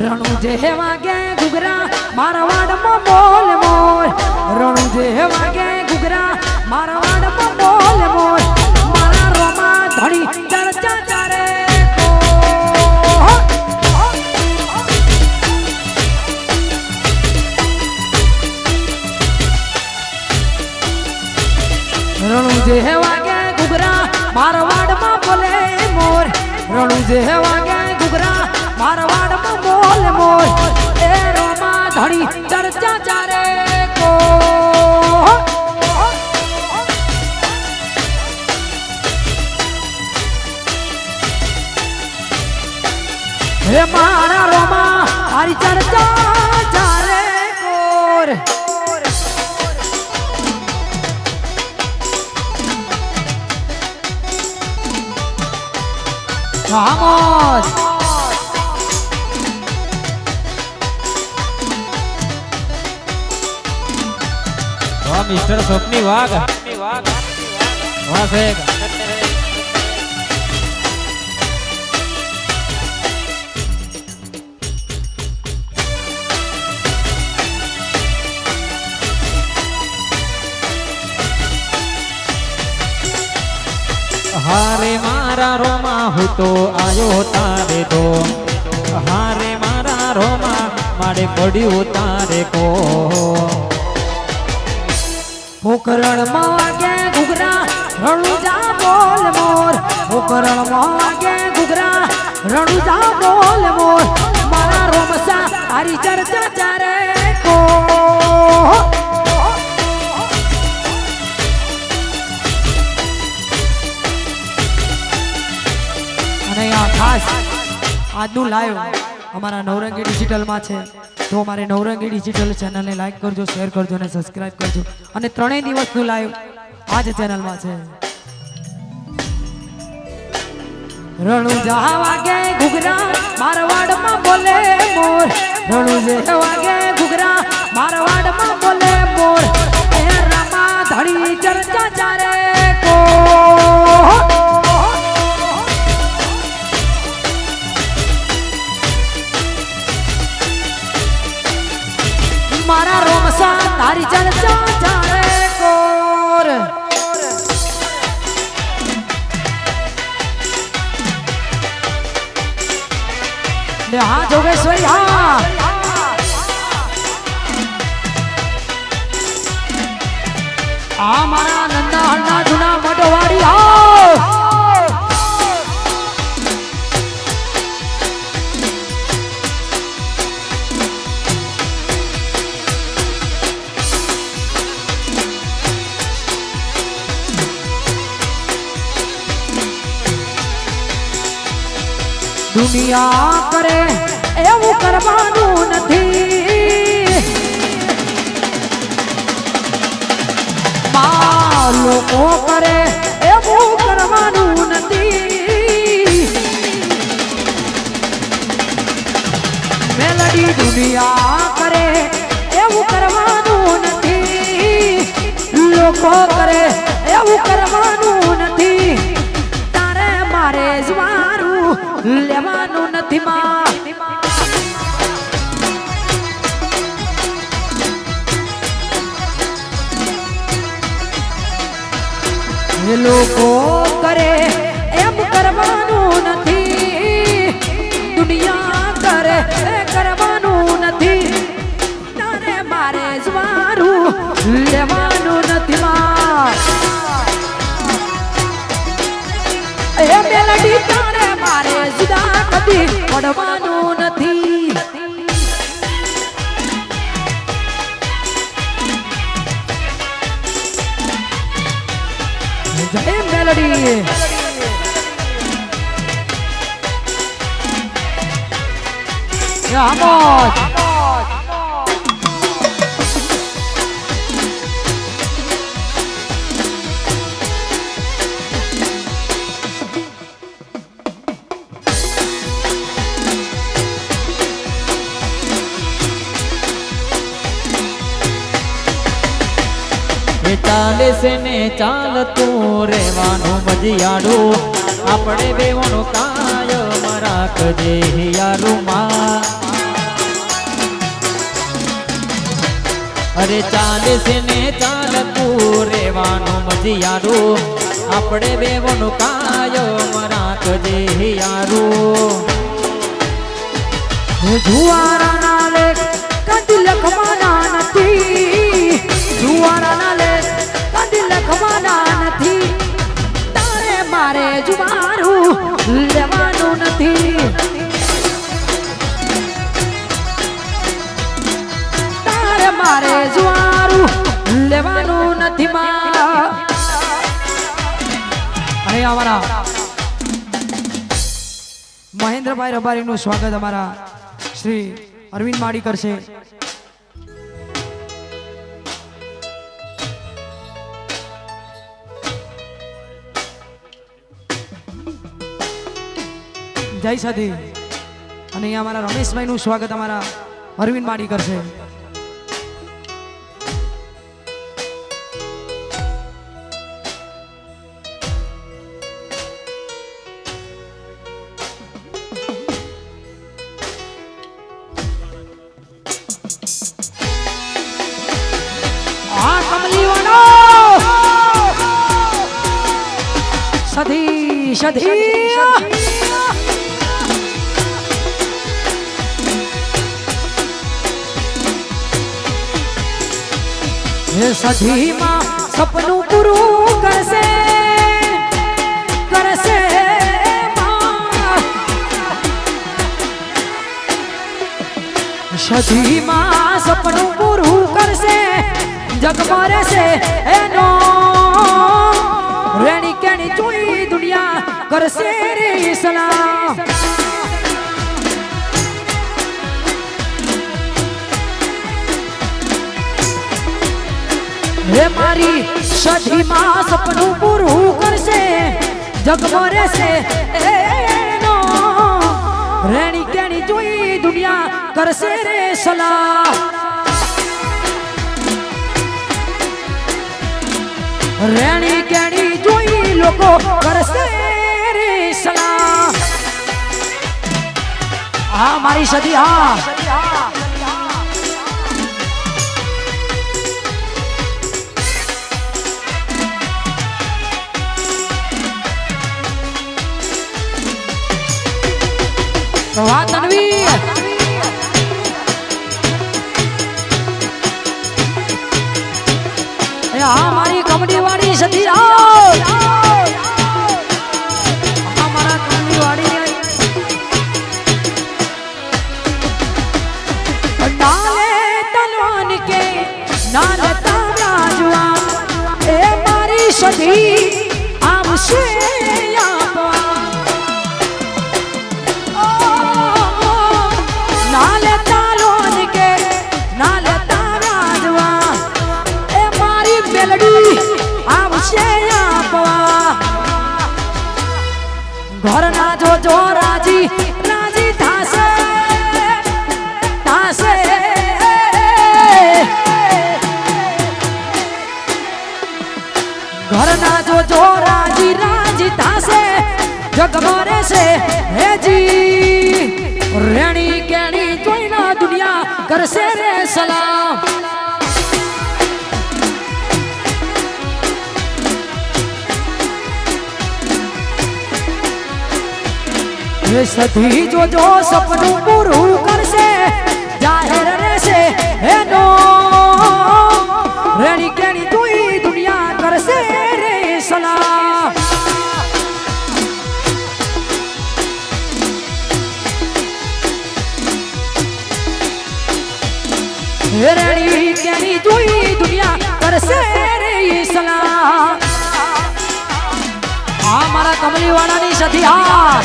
રણુ જે વાગે ઘુઘરા મારવાડમાં બોલ મોર. રણુ જે વાગે ઘુઘરા મારવાડમાં બોલ મોર. મારા રોમા ધણી ચર્ચા ચારે રણુ જે વાગે ઘુઘરા મારવાડમાં બોલે મોર. રણુ જે વાગે રોમા ધણી ચર્ચા ચારે કો હે મારા રોમા હારી ચર્ચા ચારે કોર મિસ્ટર સ્વપ્ની વાઘ. વાહ સાહેબ હારે મારા રોમા, હું તો આવ્યો તારે તો. હારે મારા રોમા, મારે પડ્યું તારે કો પોકરણમાં વાગે ઘુઘરા, રણુજા બોલ મોર. પોકરણમાં વાગે ઘુઘરા, રણુજા બોલ મોર. મારા રોમસા હારી ચર્ચા ચારે કો. અને આ ખાસ આજનું લાઈવ અમારા નવરંગી ડિજિટલમાં છે. તો અમારે નવરંગી ડિજિટલ ચેનલને લાઈક કરજો શેર કરજો અને સબસ્ક્રાઇબ કરજો. અને ત્રણેય દિવસનું લાઈવ આ જ ચેનલમાં છે. રણુજા વાગે ઘુઘરા મારવાડમાં બોલે મોર. રણુજે વાગે દુનિયા કરે, એવું કરવાનું નથી. લોકો કરે, એવું કરવાનું નથી. મેલડી દુનિયા કરે, એવું કરવાનું નથી. લોકો કરે, એવું કરવાનું નથી. લેવાનું નથી માં. લોકો કરે એમ કરવાનું નથી. દુનિયા કરે કદી પડવાનું નથી. મેલડી. એ ચાલશે ને ચાલતું રહેવાનું મજિયાડું. આપણે બેવાનું કાયમ રાખજે યારું માં અરે ચાલશે ને ચાલતું રહેવાનું મજિયાડું. આપણે બેવાનું કાયમ રાખજે યારું. જુવારા ના લેખ કદી લખવાના નથી. જુવારા મહેન્દ્રભાઈ રબારીનું સ્વાગત અમારા શ્રી અરવિંદ માળી કરશે જય સધી અને અહીંયા અમારા રમેશભાઈનું સ્વાગત અમારા અરવિંદ માળી કરશે સધી સધીમાં સપનું પૂરું કરશે કરશે માં. સધીમાં સપનું પૂરું કરશે જગમાં રહેશે એનો જોઈ દુનિયા કરશે રે સલામ હે મારી સધીમાં સપનું પૂરું કરશે જગમાં રહેશે એનો રેણી કેણી જોઈ દુનિયા કરશે રે સલાહ રેણી કેણી જોઈ લોકો કરશે સલાહ હા મારી સદી હા. વાહ એ એ સધી જો જો સપનું પૂરું કરશે, જાહેર રહેશે એનો. રેણી કેણી તુઈ દુનિયા કરશે રે સલામ હે રેણી કેણી તુઈ દુનિયા કરશે રે સલામ આ મારા કમલી વાળાની સધી હા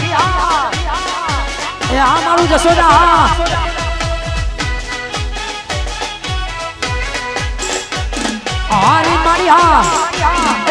એ આ મારું જશોદા હા. રીત મારી હા.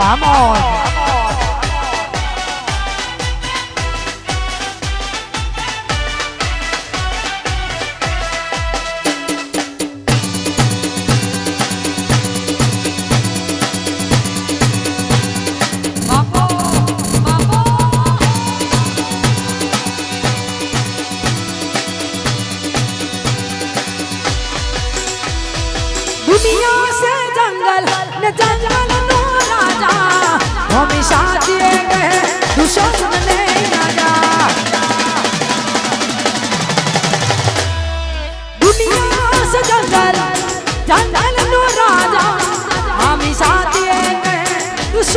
Vamos.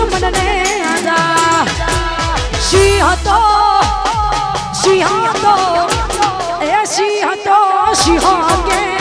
દુશ્મનને આજા. સિંહ હતો સિંહ હતો એ સિંહ હતો સિંહ કે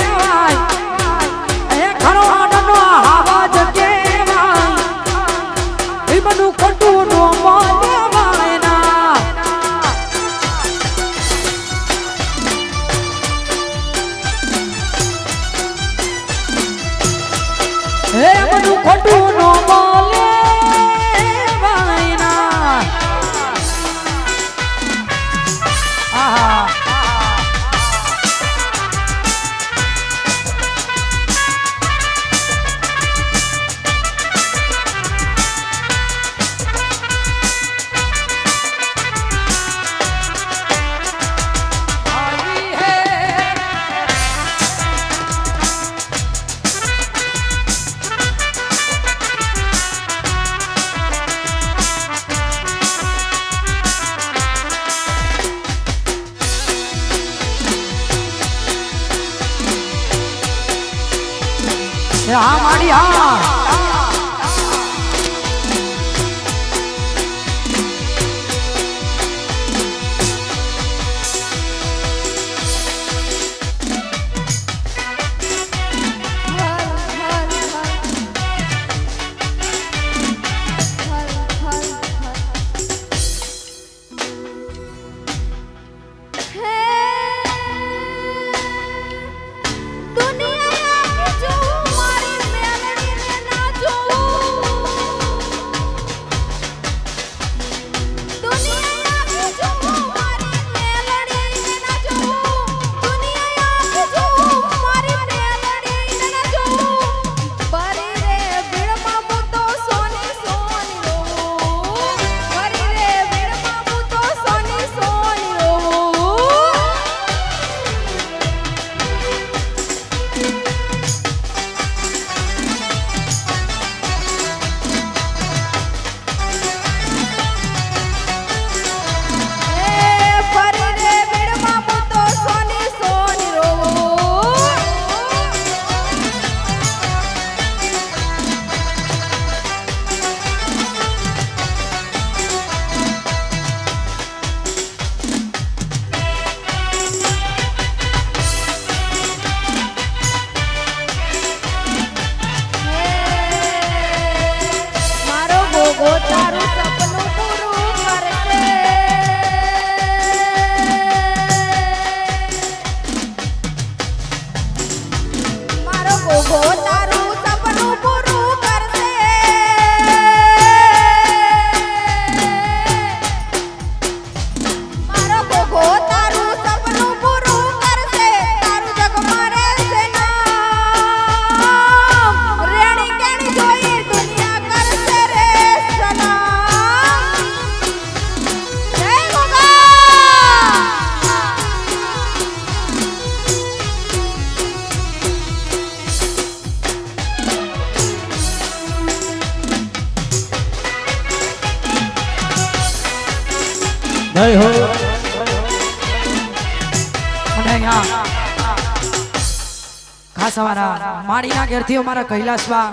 ઘેરથી અમારા કૈલાસવા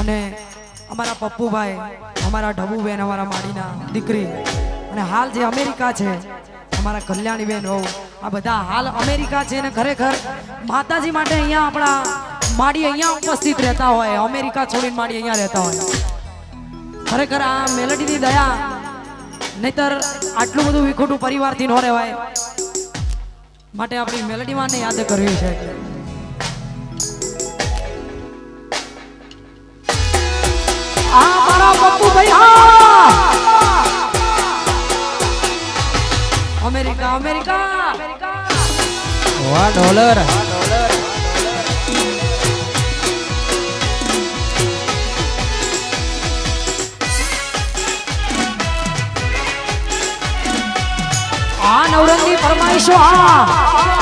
અને અમારા પપ્પુભાઈ, અમારા ઢબુબેન, અમારા માડીના દીકરી અને હાલ જે અમેરિકા છે, અમારા કલ્યાણીબેન વહુ, આ બધા હાલ અમેરિકા છે ને ખરેખર માતાજી માટે અહીંયા આપણા માડી અહીંયા ઉપસ્થિત રહેતા હોય, અમેરિકા છોડીને માડી અહીંયા રહેતા હોય. ખરેખર આ મેલડીની દયા નહીતર આટલું બધું વિખોટું પરિવારથી ન રહેવાય. માટે આપણી મેલડીમાં માને યાદ કરવી છે. આ મારા પપ્પુ ભાઈ હા. America America. વાહ ડોલર આ નવરંગની ફરમાઈશો આ આ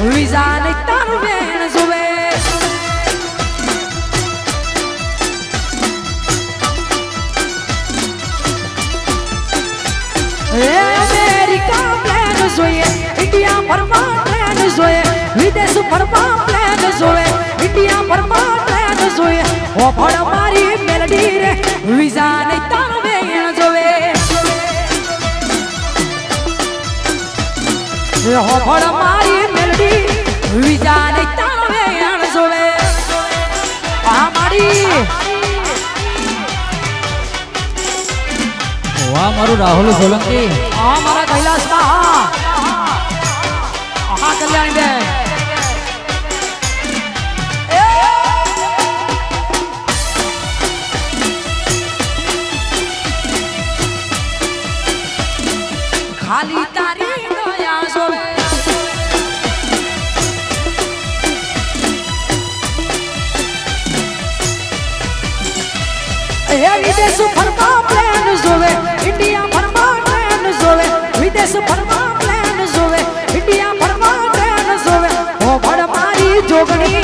વિઝા ને તારું બેન હે અમેરિકા પ્લેન જોઈએ ઇન્ડિયા ફરવા ટ્રેન જોઈએ વિદેશ ફરવા પ્લેન જોઈએ ઇન્ડિયા ફરવા ટ્રેન જોઈએ હોફળ મારી મેલડી રે વિઝા ને તારું બેન જોવે હે હોફળ મારી વિઝા ને તારું આ મારી. વાહ મારું રાહુલ સોલંકી. આ મારા કૈલાસમાં. હા કલ્યાણી બેન વિદેશ ફરવા પ્લેન જોવે, ઇન્ડિયા ફરવા ટ્રેન જોવે. ઓ ભડ મારી જોગણી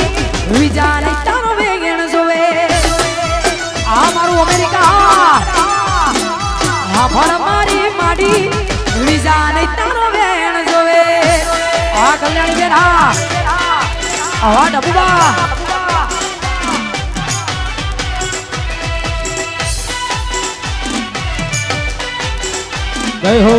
વિચારે તારો વેગણ જોવે. આ મારું અમેરિકા. આ ભડ મારી માડી વિચારે તારો વેણ જોવે. આ કલ્યાણ બેન આવા ડબુબા ગઈ હો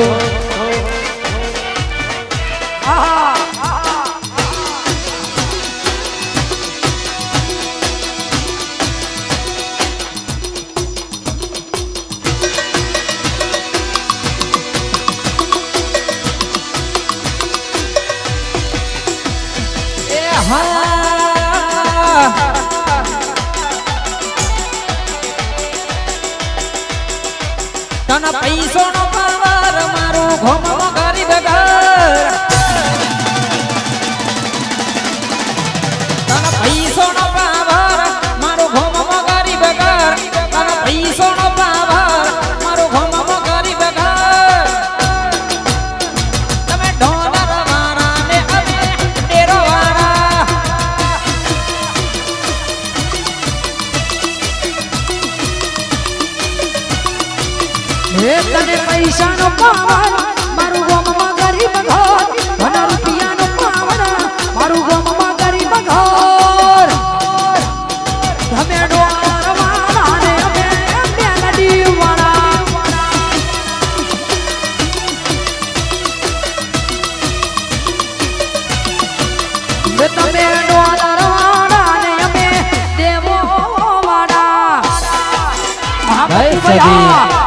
વાળા આ જય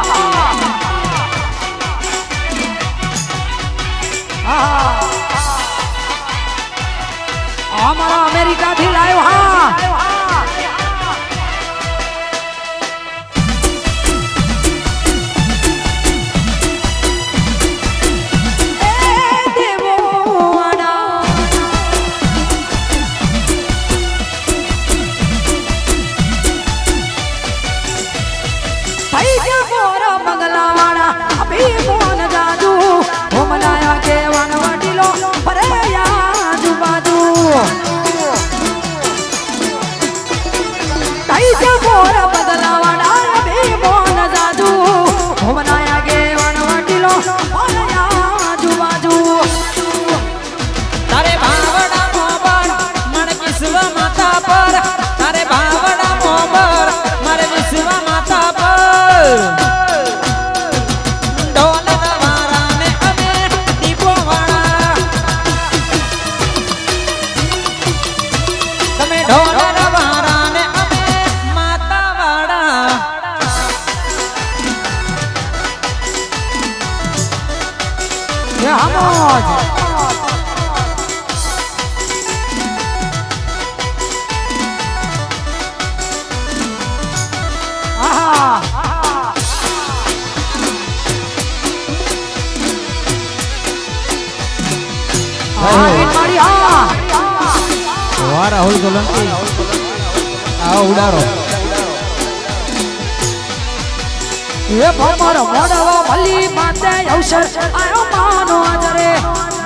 વાહ રાહુલ સોલંકી આવો ઉડારો એ ભમર મોડવો ભલી માતે અવસર આયો માનો આજરે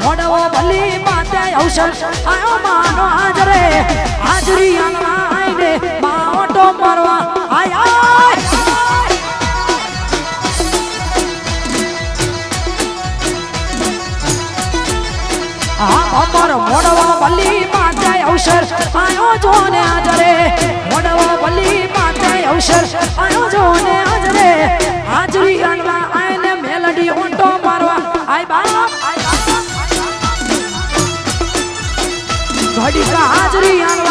મોડવો ભલી માતે અવસર આયો માનો આજરે હાજરી આંગણા આઈને બાવટો મારવા અમર મોડવા બલી માટે અવસર આયો જો ને આજરે મોડવા બલી માટે અવસર આયો જો ને આજરે હાજરી આણવા આયને મેલડી ઓટો મારવા. આય બાય ઘડી કા હાજરી આણવા